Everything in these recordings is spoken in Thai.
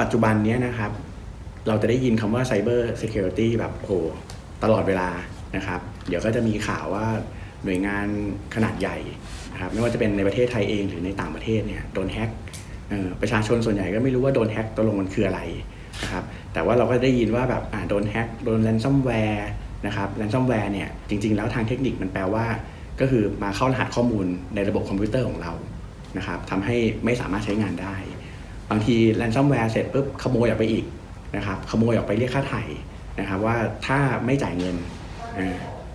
ปัจจุบันนี้นะครับ เราจะได้ยินคำว่า Cyber Security แบบโอ้โหตลอดเวลานะครับ เดี๋ยวก็จะมีข่าวว่าหน่วยงานขนาดใหญ่นะครับไม่ว่าจะเป็นในประเทศไทยเองหรือในต่างประเทศเนี่ยโดนแฮ็กประชาชนส่วนใหญ่ก็ไม่รู้ว่าโดนแฮ็กตกลงมันคืออะไรนะครับแต่ว่าเราก็ได้ยินว่าแบบโดนแฮ็กโดนแ a นซัมแวร์นะครับแ a นซัมแวร์เนี่ยจริง ๆ แล้วทางเทคนิคมันแปลว่า ก็คือมาเข้ารหัสข้อมูลในระบบคอมพิวเตอร์ของเรานะครับทำให้ไม่สามารถใช้งานได้ บางทีแ a นซัมแวร์เสร็จปุ๊บขโมยออกไปอีกนะครับขโมยออกไปเรียกค่าไถ่นะครับว่าถ้าไม่จ่ายเงิน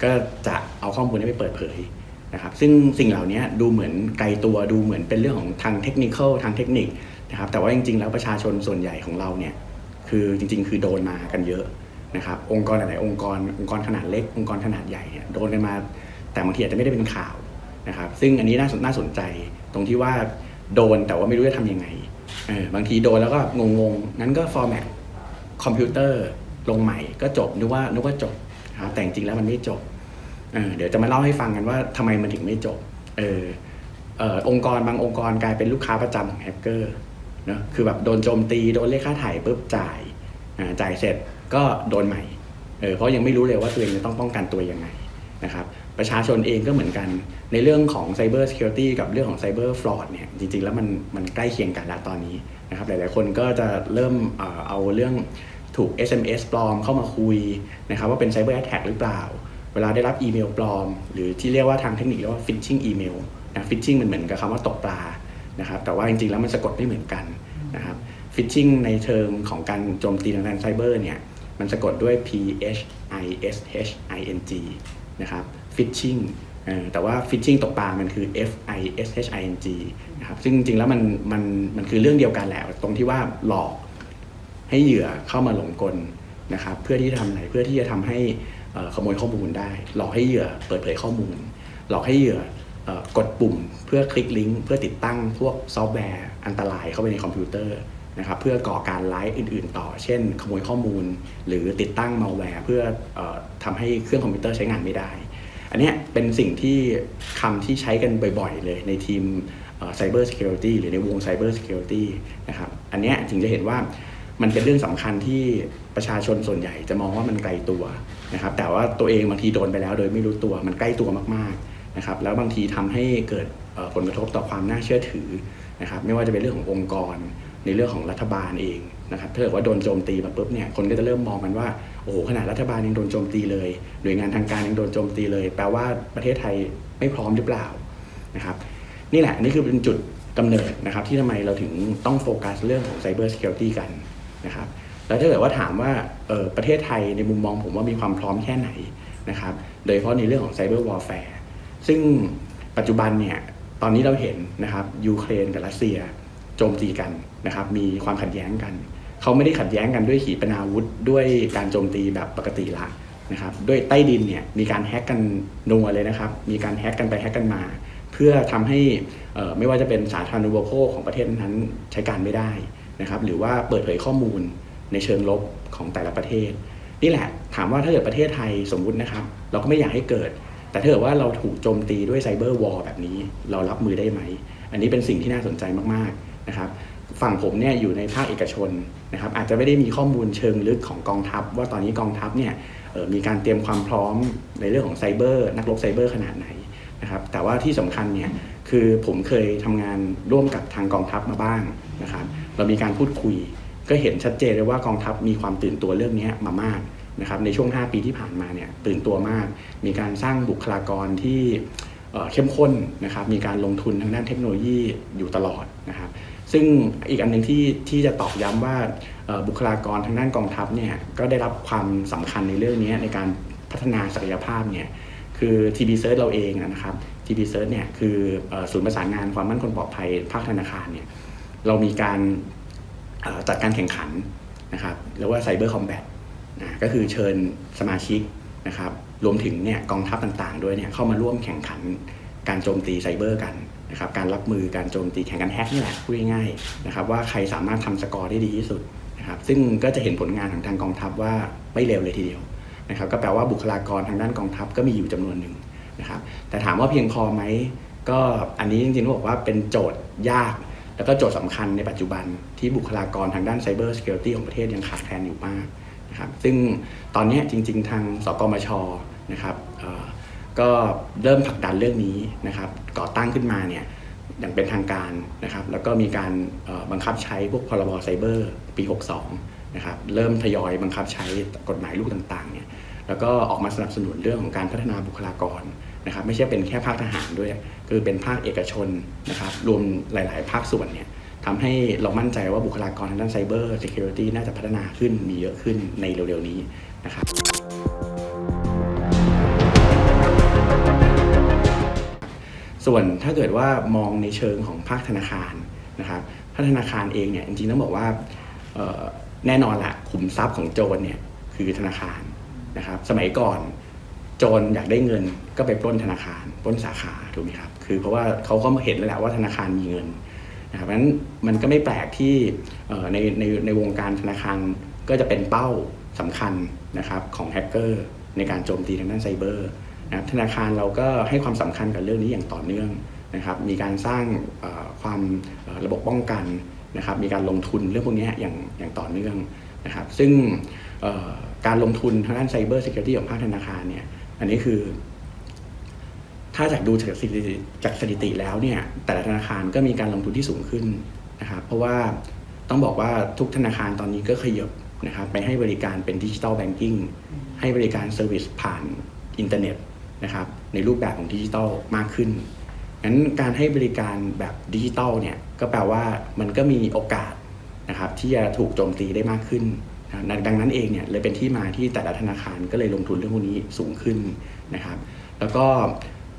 ก็จะเอาข้อมูลนี้ไปเปิดเผยนะครับซึ่งสิ่งเหล่านี้ดูเหมือนไกลตัวดูเหมือนเป็นเรื่องของทางเทคนิคทางเทคนิคนะครับแต่ว่าจริง ๆ แล้วประชาชนส่วนใหญ่ของเราเนี่ยคือจริง ๆ คือโดนมากันเยอะนะครับองค์กรหลายๆองค์กรองค์กรขนาดเล็ก องค์กรขนาดใหญ่เนี่ยโดนกันมา แต่บางทีอาจจะไม่ได้เป็นข่าวนะครับ ซึ่งอันนี้น่าสนน่าสนใจตรงที่ว่าโดนแต่ว่าไม่รู้จะทำยังไงเออบางทีโดนแล้วก็งงๆงั้นก็ฟอร์แมตคอมพิวเตอร์ลงใหม่ก็จบนึกว่านึกว่าจบนะครับแต่จริงแล้วมันไม่จบเออเดี๋ยวจะมาเล่าให้ฟังกันว่าทำไมมันถึงไม่จบเออเออองค์กรบางองค์กรกลายเป็นลูกค้าประจำของแฮกเกอร์เนะคือแบบโดนโจมตีโดนเรียกค่าถ่ายปุ๊บจ่ายอ่าจ่ายเสร็จก็โดนใหม่เออเพราะยังไม่รู้เลยว่าตัวเองจะต้องป้องกันตัวยังไงนะครับ ประชาชนเองก็เหมือนกัน ในเรื่องของ Cyber Security กับเรื่องของ Cyber Fraud เนี่ยจริงๆ แล้วมันมันใกล้เคียงกันแล้วตอนนี้นะครับหลายๆคนก็จะเริ่มเอาเรื่องถูก SMS ปลอมเข้ามาคุยนะครับว่าเป็น Cyber Attack หรือเปล่า เวลาได้รับอีเมลปลอม หรือที่เรียกว่าทางเทคนิคเรียกว่า phishing email นะ phishing มันเหมือนกับคำว่าตกปลานะครับแต่ว่าจริงๆ แล้วมันสะกดไม่เหมือนกันนะครับ phishing ในเทอมของการโจมตีทางด้านไซเบอร์เนี่ยมันสะกดด้วย P H I S H I N G นะครับ phishing แต่ว่า phishing ตกปลา มันคือ F I S H I N G นะครับ ซึ่งจริงๆ แล้วมันมันมันคือเรื่องเดียวกันแหละ ตรงที่ว่าหลอกให้เหยื่อเข้ามาหลงกลนะครับ เพื่อที่จะทำอะไร เพื่อที่จะทำให้ขโมยข้อมูลได้ หลอกให้เหยื่อเปิดเผยข้อมูล หลอกให้เหยื่ออกดปุ่มเพื่อคลิกลิงก์เพื่อติดตั้งพวกซอฟต์แวร์อันตรายเข้าไปในคอมพิวเตอร์นะครับเพื่อก่อการร้ายอื่น ๆ ต่อ เช่น ขโมยข้อมูล หรือติดตั้งมาแวร์เพื่อออทำให้เครื่องคอมพิวเตอร์ใช้งานไม่ได้ อันนี้เป็นสิ่งที่คำที่ใช้กันบ่อยๆ เลยในทีมไซเบอร์ซิเคียวริตี้หรือในวงไซเบอร์ซิเคียวริตี้นะครับอันนี้ถึงจะเห็นว่ามันเป็นเรื่องสำคัญที่ประชาชนส่วนใหญ่จะมองว่ามันไกลตัวนะครับแต่ว่าตัวเองบางทีโดนไปแล้วโดยไม่รู้ตัวมันใกล้ตัวมากๆนะครับแล้วบางทีทำให้เกิดผลกระทบต่อความน่าเชื่อถือนะครับไม่ว่าจะเป็นเรื่องขององค์กร ในเรื่องของรัฐบาลเอง นะครับถ้าเกิดว่าโดนโจมตีมาปุ๊บเนี่ยคนก็จะเริ่มมองกันว่าโอ้โหขนาดรัฐบาลยังโดนโจมตีเลยหน่วยงานทางการยังโดนโจมตีเลย แปลว่าประเทศไทยไม่พร้อมหรือเปล่านะครับนี่แหละนี่คือเป็นจุดกำเนิดนะครับที่ทำไมเราถึงต้องโฟกัสเรื่องของ Cyber Security กันนะครับแล้วถ้าเกิดว่าถามว่าเออประเทศไทยในมุมมองผมว่ามีความพร้อมแค่ไหนนะครับโดยเฉพาะในเรื่องของ Cyber Warfare ซึ่งปัจจุบันเนี่ยตอนนี้เราเห็นนะครับยูเครนกับรัสเซียโจมตีกันนะครับมีความขัดแย้งกัน เขาไม่ได้ขัดแย้งกันด้วยขีปนาวุธด้วยการโจมตีแบบปกติละนะครับด้วยใต้ดินเนี่ยมีการแฮ็กกันนัวเลยนะครับ มีการแฮ็กกันไปแฮ็กกันมา เพื่อทำให้ไม่ว่าจะเป็นสาธารณูปโภคของประเทศนั้นใช้การไม่ได้นะครับหรือว่าเปิดเผยข้อมูลในเชิงลบของแต่ละประเทศ นี่แหละถามว่าถ้าเกิดประเทศไทยสมมุตินะครับ เราก็ไม่อยากให้เกิด แต่ถ้าเกิดว่าเราถูกโจมตีด้วยไซเบอร์วอร์แบบนี้เรารับมือได้ไหม อันนี้เป็นสิ่งที่น่าสนใจมากๆนะครับฝั่งผมเนี่ยอยู่ในภาคเอกชน นะครับอาจจะไม่ได้มีข้อมูลเชิงลึกของกองทัพ ว่าตอนนี้กองทัพเนี่ยมีการเตรียมความพร้อมในเรื่องของไซเบอร์นักรบไซเบอร์ขนาดไหนนะครับแต่ว่าที่สำคัญเนี่ยคือผมเคยทำงานร่วมกับทางกองทัพมาบ้างนะครับเรามีการพูดคุย ก็เห็นชัดเจนเลยว่ากองทัพมีความตื่นตัวเรื่องนี้มามากนะครับในช่วง 5 ปีที่ผ่านมาเนี่ยตื่นตัวมาก มีการสร้างบุคลากรที่เเข้มข้นนะครับมีการลงทุนทางด้านเทคโนโลยีอยู่ตลอดนะครับ ซึ่งอีกอันหนึ่งที่ที่จะตอกย้ำว่าบุคลากรทางด้านกองทัพเนี่ยก็ได้รับความสำคัญในเรื่องนี้ในการพัฒนาศักยภาพเนี่ยคือ TB Search เราเองนะครับ TB Search เนี่ยคือศูนย์ประสานงานความมั่นคงปลอดภัยภาคธนาคารเนี่ยเรามีการจัดการแข่งขันนะครับเรียกว่าไซเบอร์คอมแบทนะก็คือเชิญสมาชิกนะครับรวมถึงเนี่ยกองทัพต่างๆ ด้วยเนี่ยเข้ามาร่วมแข่งขัน การโจมตีไซเบอร์กันนะครับการรับมือการโจมตีแข่งกันแฮกนี่แหละพูดง่ายๆนะครับว่าใครสามารถทำสกอร์ได้ดีที่สุดนะครับซึ่งก็จะเห็นผลงานของทางกองทัพว่าไม่เร็วเลยทีเดียวนะครับก็แปลว่าบุคลากรทางด้านกองทัพก็มีอยู่จำนวนหนึ่งนะครับแต่ถามว่าเพียงพอไหมก็อันนี้จริงๆต้องบอกว่าเป็นโจทย์ยาก แล้วก็โจทย์สำคัญในปัจจุบันที่บุคลากรทางด้าน Cyber Security ของประเทศยังขาดแคลนอยู่มากนะครับซึ่งตอนนี้จริงๆ ทางสกมชนะครับ ก็เริ่มผลักดันเรื่องนี้นะครับก่อตั้งขึ้นมาเนี่ยอย่างเป็นทางการนะครับ แล้วก็มีการบังคับใช้พวกพรบไซเบอร์ปี 62 นะครับ เริ่มทยอยบังคับใช้กฎหมายลูกต่างๆเนี่ยแล้วก็ออกมาสนับสนุนเรื่องของการพัฒนาบุคลากรนะครับ ไม่ใช่เป็นแค่ภาคทหารด้วย คือเป็นภาคเอกชนนะครับ รวมหลายๆ ภาคส่วนเนี่ยทำให้เรามั่นใจว่าบุคลากรทางด้านไซเบอร์ Security น่าจะพัฒนาขึ้นมีเยอะขึ้นในเร็วๆนี้นะครับ ส่วนถ้าเกิดว่ามองในเชิงของภาคธนาคารนะครับภาคธนาคารเองเนี่ยจริงๆต้องบอกว่าแน่นอนละขุมทรัพย์ของโจรเนี่ยคือธนาคารนะครับ สมัยก่อนโจรอยากได้เงินก็ไปปล้นธนาคารปล้นสาขาถูกไหมครับคือเพราะว่าเขาก็เห็นแล้วแหละว่าธนาคารมีเงินนะครับเพราะฉะนั้นมันก็ไม่แปลกที่ในในในวงการธนาคารก็จะเป็นเป้าสำคัญนะครับของแฮกเกอร์ในการโจมตีทางด้านไซเบอร์ นะธนาคารเราก็ให้ความสำคัญกับเรื่องนี้อย่างต่อเนื่องนะครับ มีการสร้างความระบบป้องกันนะครับ มีการลงทุนเรื่องพวกนี้อย่างอย่างต่อเนื่องนะครับ ซึ่งการลงทุนทางด้านไซเบอร์ Security ของภาคธนาคารเนี่ย อันนี้คือ ถ้าจากดูจากสถิติจากสถิติแล้วเนี่ย แต่ละธนาคารก็มีการลงทุนที่สูงขึ้นนะครับ เพราะว่าต้องบอกว่าทุกธนาคารตอนนี้ก็ขยบนะครับไปให้บริการเป็นดิจิ t a ลแบงกิ้งให้บริการเซอร์วิสผ่านอินเทอร์เน็ต นะครับในรูปแบบของดิจิ t a ลมากขึ้นงั้นการให้บริการแบบดิจิตอลเนี่ยก็แปลว่ามันก็มีโอกาสนะครับที่จะถูกโจมตีได้มากขึ้นนะดังนั้นเองเนี่ยเลยเป็นที่มาที่แต่ละธนาคารก็เลยลงทุนเรื่องพวกนี้สูงขึ้นนะครับ แล้วก็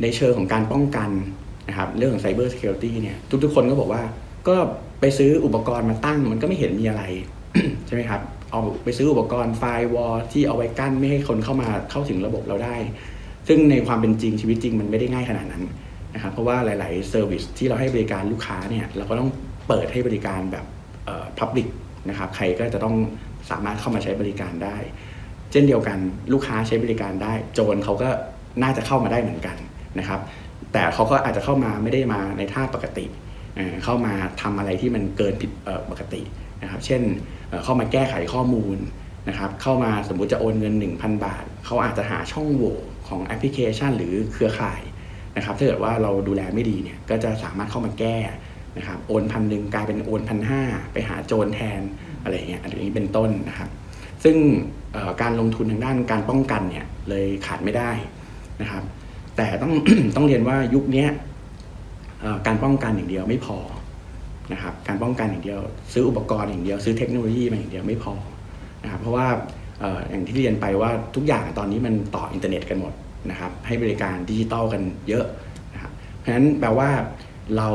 ในเชิงของการป้องกันนะครับเรื่องของ Cyber Security เนี่ยทุกๆคนก็บอกว่าก็ไปซื้ออุปกรณ์มาตั้ง มันก็ไม่เห็นมีอะไร ใช่ไหมครับ เอาไปซื้ออุปกรณ์ไฟวอลที่เอาไว้กั้นไม่ให้คนเข้ามาเข้าถึงระบบเราได้ ซึ่งในความเป็นจริงชีวิตจริงมันไม่ได้ง่ายขนาดนั้นนะครับเพราะว่าหลาย ๆ เซอร์วิสที่เราให้บริการลูกค้าเนี่ยเราก็ต้องเปิดให้บริการแบบเอ่อ public นะครับใครก็จะต้องสามารถเข้ามาใช้บริการได้ เช่นเดียวกันลูกค้าใช้บริการได้ โจรเขาก็น่าจะเข้ามาได้เหมือนกันนะครับแต่เขาก็อาจจะเข้ามาไม่ได้มาในท่าปกติ เข้ามาทำอะไรที่มันเกินผิดปกตินะครับเช่นเข้ามาแก้ไขข้อมูล นะครับเข้ามาสมมุติจะโอนเงิน 1,000 บาท เขาอาจจะหาช่องโหว่ของแอปพลิเคชัน หรือเครือข่ายนะครับถ้าเกิดว่าเราดูแลไม่ดีเนี่ยก็จะสามารถเข้ามาแก้นะครับโอนพันหนึ่งกลายเป็นโอนพันห้าไปหาโจรแทนอะไรเงี้ยอันนี้เป็นต้นนะครับซึ่งการลงทุนทางด้านการป้องกันเนี่ยเลยขาดไม่ได้นะครับแต่ต้องต้องเรียนว่ายุคนี้การป้องกันอย่างเดียวไม่พอนะครับการป้องกันอย่างเดียว ซื้ออุปกรณ์อย่างเดียว ซื้อเทคโนโลยีมาอย่างเดียวไม่พอ นะครับเพราะว่าอย่างที่เรียนไปว่าทุกอย่างตอนนี้มันต่ออินเทอร์เน็ตกันหมดนะครับให้บริการดิจิตอลกันเยอะนะครับเพราะฉะนั้นแปลว่าเรา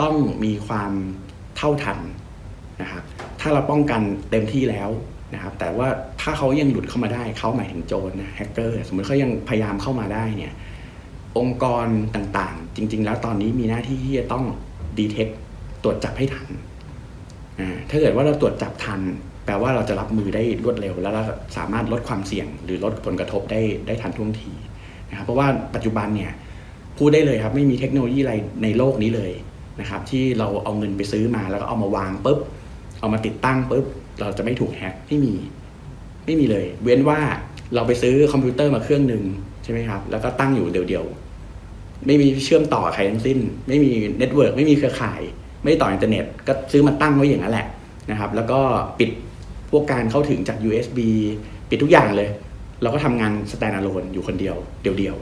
ต้องมีความเท่าทันนะครับถ้าเราป้องกันเต็มที่แล้วนะครับแต่ว่าถ้าเขายังหลุดเข้ามาได้เขาหมายถึงโจรนะแฮกเกอร์สมมติเขายังพยายามเข้ามาได้เนี่ยองค์กรต่างๆ จริง ๆ แล้วตอนนี้มีหน้าที่ที่จะต้องดีเทคตรวจจับให้ทันอ่าถ้าเกิดว่าเราตรวจจับทัน แปลว่าเราจะรับมือได้รวดเร็ว แล้วเราสามารถลดความเสี่ยง หรือลดผลกระทบได้ได้ทันท่วงทีนะครับเพราะว่าปัจจุบันเนี่ยพูดได้เลยครับไม่มีเทคโนโลยีอะไรในโลกนี้เลยนะครับที่เราเอาเงินไปซื้อมาแล้วก็เอามาวางปุ๊บเอามาติดตั้งปุ๊บเราจะไม่ถูกแฮ็กไม่มีไม่มีเลย เว้นว่าเราไปซื้อคอมพิวเตอร์มาเครื่องหนึ่งใช่ไหมครับแล้วก็ตั้งอยู่เดียวๆไม่มีเชื่อมต่อใครทั้งสิ้น ไม่มีเน็ตเวิร์กไม่มีเครือข่าย ไม่ต่ออินเทอร์เน็ต ก็ซื้อมาตั้งไว้อย่างนั้นแหละนะครับ แล้วก็ปิด วกการเข้าถึงจาก USB ปิดทุกอย่างเลย เราก็ทำงานสแตนด์อะโลนอยู่คนเดียวเดียว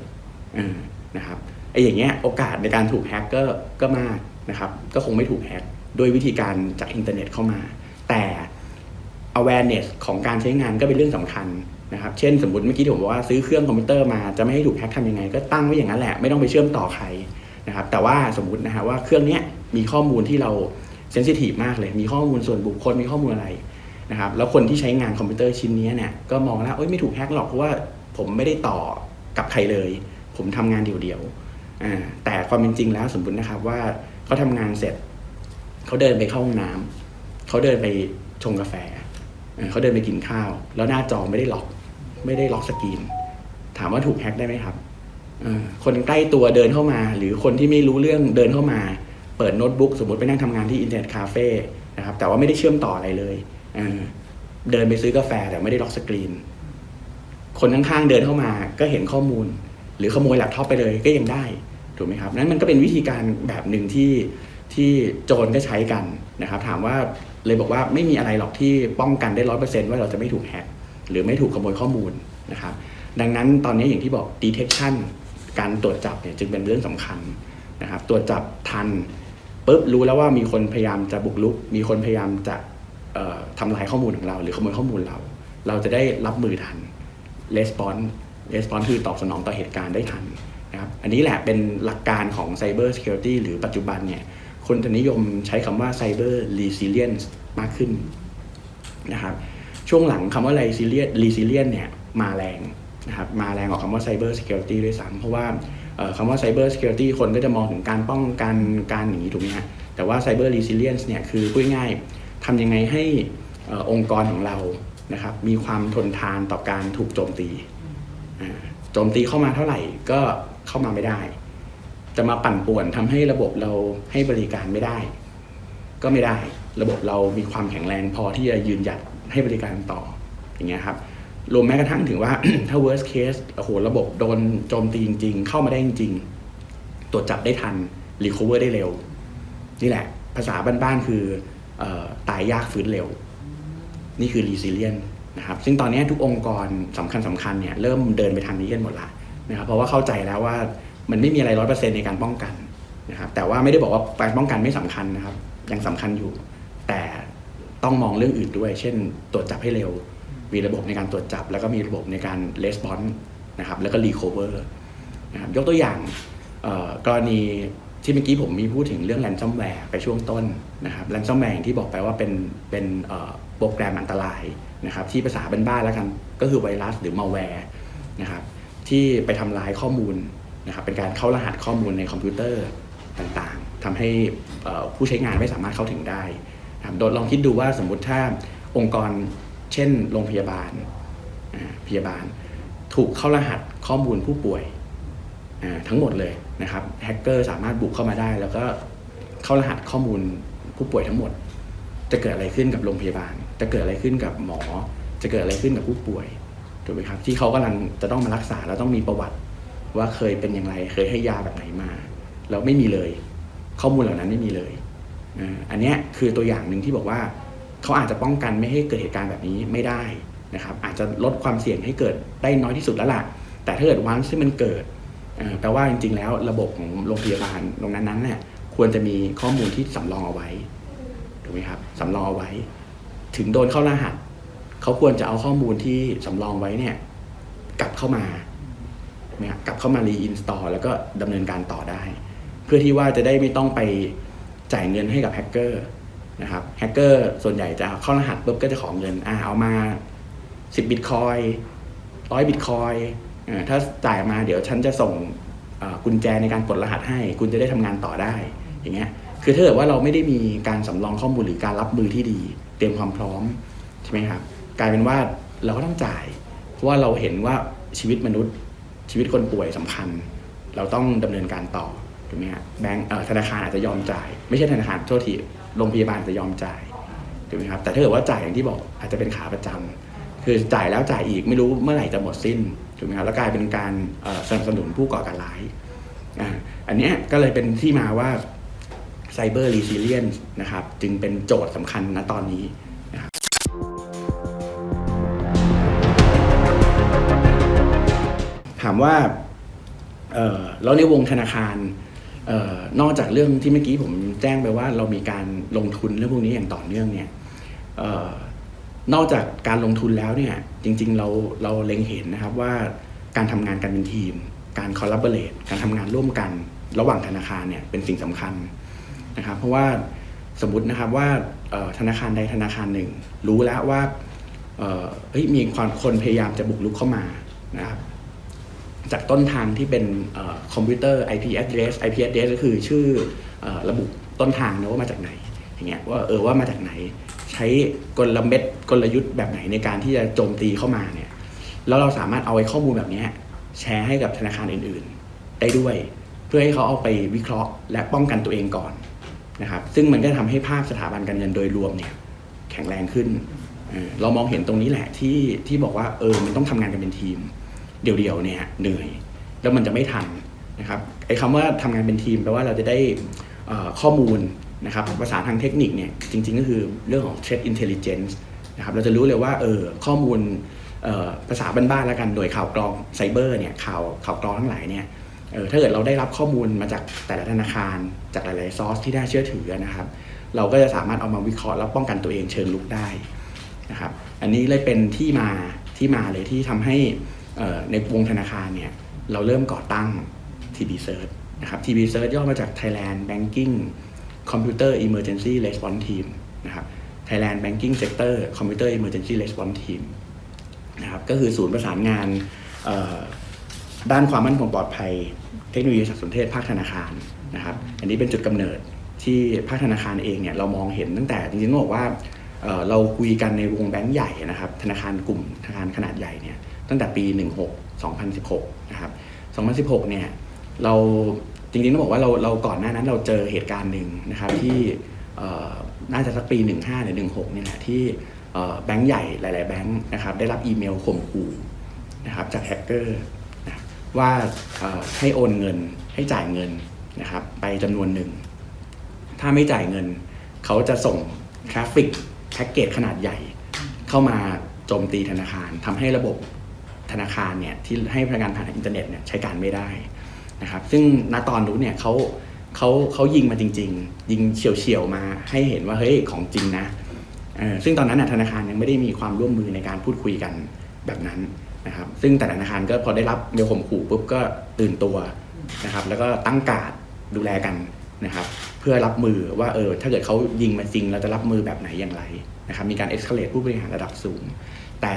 ๆนะครับไอ้อย่างเงี้ยโอกาสในการถูกแฮกก็ก็มากนะครับ ก็คงไม่ถูกแฮ็กโดยวิธีการจากอินเทอร์เน็ตเข้ามา แต่ awareness ของการใช้งานก็เป็นเรื่องสำคัญนะครับ เช่นสมมติเมื่อกี้ผมบอกว่าซื้อเครื่องคอมพิวเตอร์มาจะไม่ให้ถูกแฮกทำยังไง ก็ตั้งไว้อย่างนั้นแหละไม่ต้องไปเชื่อมต่อใครนะครับ แต่ว่าสมมตินะฮะว่าเครื่องนี้มีข้อมูลที่เราเซนซิทีฟมากเลย มีข้อมูลส่วนบุคคลมีข้อมูลอะไร นะครับแล้วคนที่ใช้งานคอมพิวเตอร์ชิ้นนี้เนี่ยก็มองแล้วเอ้ยไม่ถูกแฮกหรอกเพราะว่าผมไม่ได้ต่อกับใครเลย ผมทำงานเดี่ยวๆแต่ความเป็นจริงแล้วสมมตินะครับว่าเขาทำงานเสร็จเขาเดินไปเข้าห้องน้ำเขาเดินไปชงกาแฟเขาเดินไปกินข้าว แล้วหน้าจอไม่ได้ล็อก ไม่ได้ล็อกสกรีน ถามว่าถูกแฮ็กได้ไหมครับคนใกล้ตัวเดินเข้ามา หรือคนที่ไม่รู้เรื่องเดินเข้ามา เปิดโน้ตบุ๊กสมมติไปนั่งทำงานที่อินเทอร์เน็ตคาเฟ่นะครับแต่ว่าไม่ได้เชื่อมต่ออะไรเลย เดินไปซื้อกาแฟแต่ไม่ได้ล็อกสกรีน คนข้างๆเดินเข้ามาก็เห็นข้อมูล หรือขโมยแล็ปท็อปไปเลยก็ยังได้ถูกไหมครับนั้นมันก็เป็นวิธีการแบบหนึ่งที่ที่โจรก็ใช้กันนะครับ ถามว่าเลยบอกว่าไม่มีอะไรหรอกที่ป้องกันได้ร้อยเปอร์เซ็นต์ว่าเราจะไม่ถูกแฮ็กหรือไม่ถูกขโมยข้อมูลนะครับ ดังนั้นตอนนี้อย่างที่บอก detection การตรวจจับเนี่ยจึงเป็นเรื่องสำคัญนะครับ ตรวจจับทันปุ๊บรู้แล้วว่ามีคนพยายามจะบุกรุก มีคนพยายามจะ ทำลายข้อมูลของเรา หรือขโมยข้อมูลเรา เราจะได้รับมือทัน response response คือตอบสนองต่อเหตุการณ์ได้ทันนะครับอันนี้แหละเป็นหลักการของ cyber security หรือปัจจุบันเนี่ยคนจะนิยมใช้คำว่า cyber resilience มากขึ้นนะครับช่วงหลังคำว่า resilient resilient เนี่ยมาแรงนะครับมาแรงกว่าคำว่า cyber security ด้วยซ้ำเพราะว่าคำว่า cyber security คนก็จะมองถึงการป้องกันการหนีถูกไหมฮะแต่ว่า cyber resilience เนี่ยคือพูดง่ายๆ ทำยังไงให้อองค์กรของเรานะครับมีความทนทานต่อการถูกโจมตีโจมตีเข้ามาเท่าไหร่ก็เข้ามาไม่ได้ จะมาปั่นป่วนทำให้ระบบเราให้บริการไม่ได้ ก็ไม่ได้ระบบเรามีความแข็งแรงพอที่จะยืนหยัดให้บริการต่ออย่างเงี้ยครับรวมแม้กระทั่งถึงว่าถ้า worst case โอ้โหระบบโดนโจมตีจริง ๆ เข้ามาได้จริง ๆ ตรวจจับได้ทัน recover ได้เร็ว นี่แหละ ภาษาบ้านๆคือ ตายยากฟื้นเร็ว นี่คือ resilient นะครับ ซึ่งตอนนี้ทุกองค์กรสำคัญสคัญเนี่ยเริ่มเดินไปทางนี้กันหมดละนะครับ เพราะว่าเข้าใจแล้วว่ามันไม่มีอะไรร้อยเปอร์เซ็นในการป้องกันนะครับ แต่ว่าไม่ได้บอกว่าการป้องกันไม่สำคัญนะครับ ยังสำคัญอยู่ แต่ต้องมองเรื่องอื่นด้วย เช่น ตรวจจับให้เร็ว มีระบบในการตรวจจับ แล้วก็มีระบบในการ response นะครับ แล้วก็ recover นะครับ ยกตัวอย่างกรณี ที่เมื่อกี้ผมมีพูดถึงเรื่อง ransomware ไปช่วงต้นนะครับ ransomware อย่างที่บอกไปว่าเป็นเป็นโปรแกรมอันตรายนะครับที่ภาษาบ้านๆแล้วกันก็คือไวรัสหรือ malware นะครับที่ไปทำลายข้อมูลนะครับเป็นการเข้ารหัสข้อมูลในคอมพิวเตอร์ต่างๆทำให้ผู้ใช้งานไม่สามารถเข้าถึงได้นะครับโดยลองคิดดูว่าสมมุติถ้าองค์กรเช่นโรงพยาบาลพยาบาล ถูกเข้ารหัสข้อมูลผู้ป่วย ทั้งหมดเลยนะครับแฮกเกอร์สามารถบุกเข้ามาได้ แล้วก็เข้ารหัสข้อมูลผู้ป่วยทั้งหมด จะเกิดอะไรขึ้นกับโรงพยาบาล จะเกิดอะไรขึ้นกับหมอ จะเกิดอะไรขึ้นกับผู้ป่วยถูกไหมครับที่เขากำลังจะต้องมารักษาแล้วต้องมีประวัติ ว่าเคยเป็นอย่างไรเคยให้ยาแบบไหนมาแล้วไม่มีเลย ข้อมูลเหล่านั้นไม่มีเลยอันนี้คือตัวอย่างหนึ่งที่บอกว่าเขาอาจจะป้องกันไม่ให้เกิดเหตุการณ์แบบนี้ไม่ได้นะครับอาจจะลดความเสี่ยงให้เกิดได้น้อยที่สุดแล้วล่ะแต่ถ้าเกิดวันที่มันเกิด แปลว่าจริงๆ แล้วระบบของโรงพยาบาลตรงนั้นๆเนี่ยควรจะมีข้อมูลที่สำรองเอาไว้ถูกไหมครับสำรองเอาไว้ ถึงโดนเข้ารหัสเขาควรจะเอาข้อมูลที่สำรองไว้เนี่ยกลับเข้ามาถูกไหมครับกลับเข้ามารีอินสตอลแล้วก็ดำเนินการต่อได้ เพื่อที่ว่าจะได้ไม่ต้องไปจ่ายเงินให้กับแฮกเกอร์นะครับแฮกเกอร์ส่วนใหญ่จะเข้ารหัสปุ๊บก็จะขอเงินอ่าเอามา 10บิตคอยร้อยบิตคอย ถ้าจ่ายมาเดี๋ยวฉันจะส่งกุญแจในการปลดรหัสให้ คุณจะได้ทำงานต่อได้ อย่างเงี้ย คือถ้าเกิดว่าเราไม่ได้มีการสำรองข้อมูลหรือการรับมือที่ดี เตรียมความพร้อมใช่ไหมครับ กลายเป็นว่าเราก็ต้องจ่าย เพราะว่าเราเห็นว่าชีวิตมนุษย์ชีวิตคนป่วยสำคัญ เราต้องดำเนินการต่อถูกไหมฮะแบงก์ธนาคารอาจจะยอมจ่าย ไม่ใช่ธนาคารโทษทีโรงพยาบาลจะยอมจ่ายถูกไหมครับ แต่ถ้าเกิดว่าจ่ายอย่างที่บอกอาจจะเป็นขาประจำคือจ่ายแล้วจ่ายอีกไม่รู้เมื่อไหร่จะหมดสิ้น ถูกไหมครับแล้วกลายเป็นการสนับสนุนผู้ก่อการร้ายอันนี้ก็เลยเป็นที่มาว่า Cyber Resilience นนะครับจึงเป็นโจทย์สำคัญณตอนนี้นะครับถามว่าเอ่อแล้วในวงธนาคารออนอกจากเรื่องที่เมื่อกี้ผมแจ้งไปว่าเรามีการลงทุนเรื่องพวกนี้อย่างต่อเนื่องเนี่ย นอกจากการลงทุนแล้วเนี่ยจริงๆเราเราเล็งเห็นนะครับว่าการทำงานกันเป็นทีม การคอลลาบอร์เรตการทำงานร่วมกันระหว่างธนาคารเนี่ยเป็นสิ่งสำคัญนะครับ เพราะว่าสมมตินะครับว่าธนาคารใดธนาคารหนึ่ง รู้แล้วว่าเฮ้ยมีความคนพยายามจะบุกรุกเข้ามานะครับจากต้นทางที่เป็นอคอมพิวเตอร์ IP address IP address ก็คือชื่ออระบุต้นทางนะว่ามาจากไหนอย่างเงี้ยว่าเออว่ามาจากไหน ใช้กลเม็ดกลยุทธ์แบบไหนในการที่จะโจมตีเข้ามาเนี่ยแล้วเราสามารถเอาไอ้ข้อมูลแบบนี้แชร์ให้กับธนาคารอื่นๆ ได้ด้วย เพื่อให้เขาเอาไปวิเคราะห์ และป้องกันตัวเองก่อนนะครับซึ่งมันก็ทำให้ภาพสถาบันการเงินโดยรวมเนี่ยแข็งแรงขึ้น เรามองเห็นตรงนี้แหละที่ที่บอกว่าเออมันต้องทำงานกันเป็นทีม เดี่ยวๆเนี่ยเหนื่อย แล้วมันจะไม่ทันนะครับไอ้คำว่าทำงานเป็นทีมแปลว่าเราจะได้ข้อมูล นะครับภาษาทางเทคนิคเนี่ยจริงๆก็คือเรื่องของ threat intelligence นะครับเราจะรู้เลยว่าเออข้อมูลภาษาบ้านๆแล้วกันโดยข่าวกรองไซเบอร์เนี่ยข่าวข่าวกรองทั้งหลายเนี่ยเออถ้าเกิดเราได้รับข้อมูลมาจากแต่ละธนาคาร จากหลายๆซอสที่น่าเชื่อถือนะครับ เราก็จะสามารถเอามาวิเคราะห์แล้วป้องกันตัวเองเชิงลุกได้นะครับ อันนี้เลยเป็นที่มาที่มาเลยที่ทำให้ในวงธนาคารเนี่ยเราเริ่มก่อตั้ง TB Search นะครับ TB Search ย่อมาจาก Thailand Banking Computer Emergency Response Team นะครับ Thailand Banking Sector Computer Emergency Response Team นะครับ ก็คือศูนย์ประสานงานด้านความมั่นคงปลอดภัย เทคโนโลยีสารสนเทศภาคธนาคารนะครับ อันนี้เป็นจุดกำเนิดที่ภาคธนาคารเองเนี่ยเรามองเห็นตั้งแต่จริงๆต้องบอกว่าเเราคุยกันในวงแบงก์ใหญ่นะครับ ธนาคารกลุ่มธนาคารขนาดใหญ่เนี่ยตั้งแต่ปี 16 2016 นะครับ 2016 เนี่ยเรา จริงๆต้องบอกว่าเราเราก่อนหน้านั้นเราเจอเหตุการณ์หนึ่งนะครับที่น่าจะสักปี 15 หรือ 16เนี่ยแหละที่เอ่แบงก์ใหญ่หลาย ๆ แบงก์นะครับได้รับอีเมลข่มขู่นะครับจากแฮกเกอร์นะว่าให้โอนเงินให้จ่ายเงินนะครับไปจำนวนหนึ่ง ถ้าไม่จ่ายเงิน เขาจะส่งทราฟฟิกแพ็กเกจขนาดใหญ่ เข้ามาโจมตีธนาคารทำให้ระบบธนาคารเนี่ยที่ให้พนักงานผ่านอินเทอร์เน็ตเนี่ยใช้การไม่ได้ นะครับซึ่งณตอนนู้นเนี่ยเขาเขาเขายิงมาจริง ๆ ยิงเฉียวๆมาให้เห็นว่าเฮ้ยของจริงนะซึ่งตอนนั้นธนาคารยังไม่ได้มีความร่วมมือในการพูดคุยกันแบบนั้นนะครับ ซึ่งแต่ธนาคารก็พอได้รับเมลข่มขู่ปุ๊บก็ตื่นตัวนะครับ แล้วก็ตั้งการดดูแลกันนะครับ เพื่อรับมือว่าเออถ้าเกิดเขายิงมาจริงเราจะรับมือแบบไหนอย่างไรนะครับ มีการเอ็กซ์เคเลตผู้บริหารระดับสูง แต่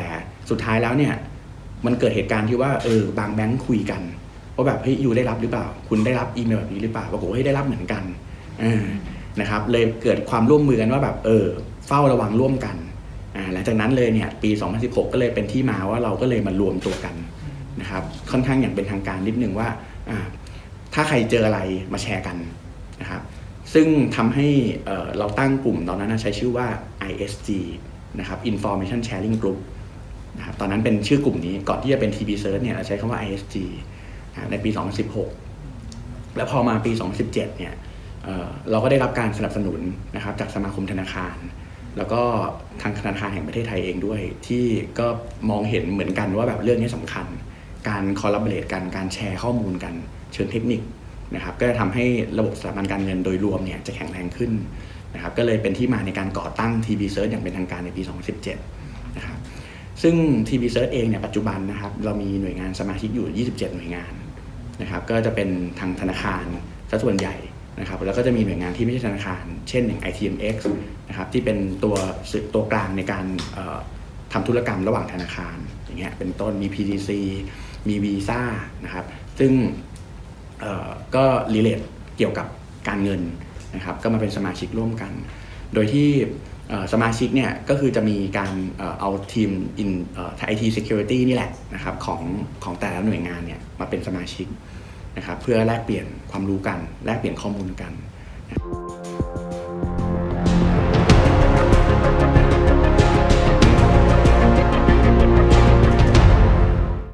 สุดท้ายแล้วเนี่ยมันเกิดเหตุการณ์ที่ว่าเออบางแบงค์คุยกัน ว่าแบบเฮ้ยยูได้รับหรือเปล่า คุณได้รับอีเมลแบบนี้หรือเปล่าบอกว่าเฮ้ได้รับเหมือนกันนะครับ เลยเกิดความร่วมมือกันว่าแบบเออ เฝ้าระวังร่วมกันหลังจากนั้นเลยเนี่ยปี 2016 ก็เลยเป็นที่มาว่าเราก็เลยมารวมตัวกันนะครับ ค่อนข้างอย่างเป็นทางการนิดนึงว่าถ้าใครเจออะไรมาแชร์กันนะครับ ซึ่งทำให้เราตั้งกลุ่มตอนนั้นใช้ชื่อว่า ISG นะครับ Information Sharing Group นะครับตอนนั้นเป็นชื่อกลุ่มนี้ก่อนที่จะเป็น TB Search เนี่ยเราใช้คำว่า ISG ในปี 2016 แล้วพอมาปี 2017 เนี่ยเอ่อเราก็ได้รับการสนับสนุนนะครับจากสมาคมธนาคาร แล้วก็ทางธนาคารแห่งประเทศไทยเองด้วย ที่ก็มองเห็นเหมือนกันว่าแบบเรื่องนี้สำคัญ การคอลลาบอร์เรกันการแชร์ข้อมูลกันเชิงเทคนิคนะครับก็จะทำให้ระบบสถาบันการเงินโดยรวมเนี่ยจะแข็งแรงขึ้นนะครับก็เลยเป็นที่มาในการก่อตั้ง TB Search อย่างเป็นทางการในปี 2017 นะครับซึ่ง TB Search เองเนี่ยปัจจุบันนะครับเรามีหน่วยงานสมาชิกอยู่ 27 หน่วยงาน นะครับก็จะเป็นทางธนาคารซะส่วนใหญ่นะครับแล้วก็จะมีหน่วยงานที่ไม่ใช่ธนาคาร เช่นอย่าง ITMX นะครับที่เป็นตัวตัวกลางในการทำธุรกรรมระหว่างธนาคารอย่างเงี้ยเป็นต้นมี PTC มี Visa นะครับซึ่งก็รีเลทเกี่ยวกับการเงินนะครับก็มาเป็นสมาชิกร่วมกัน โดยที่ สมาชิกเนี่ยก็คือจะมีการเอาทีมอินไอที security นี่แหละนะครับของของแต่ละหน่วยงานเนี่ยมาเป็นสมาชิกนะครับเพื่อแลกเปลี่ยนความรู้กัน แลกเปลี่ยนข้อมูลกัน